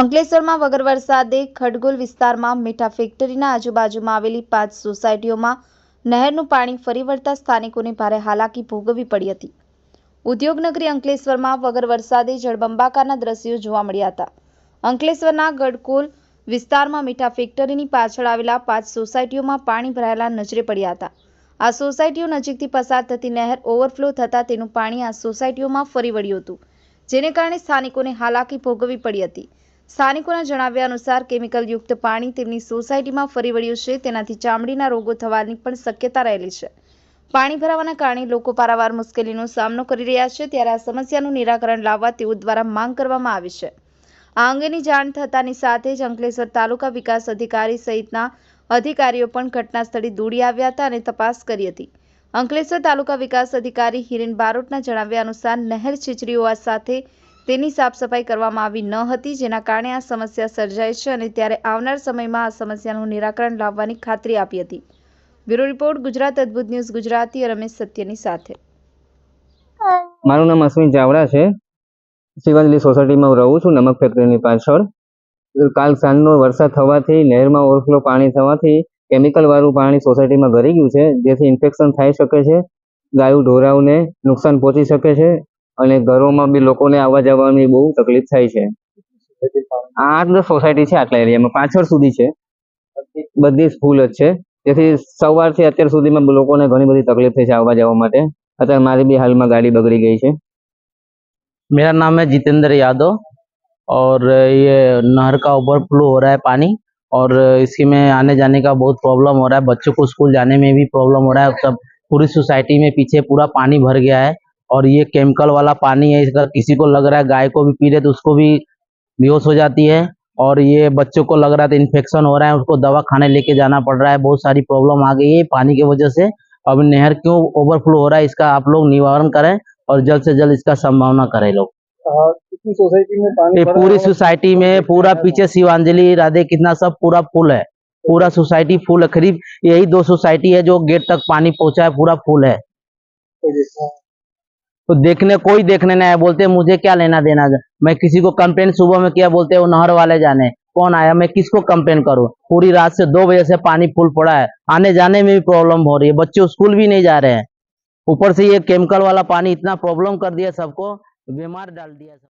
અંકલેશ્વરમાં વગર વરસાદે ખડગોલ વિસ્તારમાં મીઠા ફેક્ટરીના આજુબાજુમાં આવેલી પાંચ સોસાયટીઓમાં નહેરનું પાણી ફરી વળતા સ્થાનિકોને ભારે હાલાકી ભોગવવી પડી હતી. ઉદ્યોગનગરી અંકલેશ્વરમાં વગર વરસાદે જળબંબાકારના દ્રશ્યો જોવા મળ્યા હતા. અંકલેશ્વરના ગડકોલ વિસ્તારમાં મીઠા ફેક્ટરીની પાછળ આવેલા પાંચ સોસાયટીઓમાં પાણી ભરાયેલા નજરે પડ્યા હતા. આ સોસાયટીઓ નજીકથી પસાર થતી નહેર ઓવરફ્લો થતાં તેનું પાણી આ સોસાયટીઓમાં ફરી વળ્યું હતું, જેને કારણે સ્થાનિકોને હાલાકી ભોગવવી પડી હતી. સ્થાનિકોના જણાવ્યા અનુસાર કેમિકલયુક્ત પાણી તેમની સોસાયટીમાં ફરી વળ્યું છે. તેનાથી ચામડીના રોગો થવાની પણ શક્યતા રહેલી છે. પાણી ભરાવાના કારણે લોકો પારાવાર મુશ્કેલીનો સામનો કરી રહ્યા છે. ત્યારે આ સમસ્યાનું નિરાકરણ લાવવા તેઓ દ્વારા માંગ કરવામાં આવી છે. આ અંગેની જાણ થતાની સાથે જ અંકલેશ્વર તાલુકા વિકાસ અધિકારી સહિતના અધિકારીઓ પણ ઘટના સ્થળે દોડી આવ્યા હતા અને તપાસ કરી હતી. અંકલેશ્વર તાલુકા વિકાસ અધિકારી હિરેન બારોટના જણાવ્યા અનુસાર નહેર છીચરી હોવા સાથે તેની સાફ સફાઈ કરવામાં આવી ન હતી, જેના કારણે આ સમસ્યા સર્જાઈ છે અને ત્યારે આવનાર સમયમાં આ સમસ્યાનું નિરાકરણ લાવવાની ખાતરી આપી હતી. બ્યુરો રિપોર્ટ, ગુજરાત અદ્ભુત ન્યૂઝ, ગુજરાતી રમેશ સત્યની સાથે. મારું નામ અશ્વિન ચાવડા છે. શિવાંજલી સોસાયટીમાં હું રહું છું, નમક ફેક્ટરીની પાછળ. કાલ સાંજનો વરસાદ થવાથી, નહેરમાં ઓવરફ્લો પાણી થવાથી, કેમિકલ વાળું પાણી સોસાયટીમાં ભરી ગયું છે, જેથી ઇન્ફેક્શન થઈ શકે છે, ગાયું, ઢોરાઓને નુકસાન પહોંચી શકે છે અને ઘરોમાં બી લોકોને આવવા જવાની બહુ તકલીફ થાય છે આ આઠ દસ સોસાયટી છે આટલા એરિયામાં પાછળ સુધી છે બધી જ ફૂલ જ છે જેથી સવારથી અત્યાર સુધીમાં લોકોને ઘણી બધી તકલીફ થઈ છે આવવા જવા માટે અત્યારે મારી બી હાલમાં ગાડી બગડી ગઈ છે मेरा नाम है जितेंद्र यादव और ये नहर का ओवरफ्लो हो रहा है पानी और इसी में आने जाने का बहुत प्रॉब्लम हो रहा है बच्चों को स्कूल जाने में भी प्रॉब्लम हो रहा है सब पूरी सोसाइटी में पीछे पूरा पानी भर गया है और ये केमिकल वाला पानी है इसका किसी को लग रहा है गाय को भी पी रहे तो उसको भी बेहोश हो जाती है। और ये बच्चों को लग रहा था इन्फेक्शन हो रहा है उसको दवा खाने लेके जाना पड़ रहा है बहुत सारी प्रॉब्लम आ गई है पानी की वजह से। अब नहर क्यों ओवरफ्लो हो रहा है इसका आप लोग निवारण करें और जल्द से जल्द इसका संभावना करें लोग। सोसाइटी में पानी पूरी सोसाइटी में पूरा पीछे शिवांजलि राधे कितना सब पूरा फुल है। पूरा सोसाइटी फुल है करीब यही दो सोसाइटी है जो गेट तक पानी पहुँचा है पूरा फुल है। तो देखने, कोई देखने नहीं आया। बोलते, मुझे क्या लेना देना मैं किसी को कंप्लेन सुबह में किया, बोलते, वो नहर वाले जाने। कौन आया? मैं किसको कंप्लेन करूँ? पूरी रात से दो बजे से पानी फुल पड़ा है। आने जाने में भी प्रॉब्लम हो रही है। बच्चे स्कूल भी नहीं जा रहे हैं। ऊपर से ये केमिकल वाला पानी इतना प्रॉब्लम कर दिया सबको, बीमार डाल दिया सब।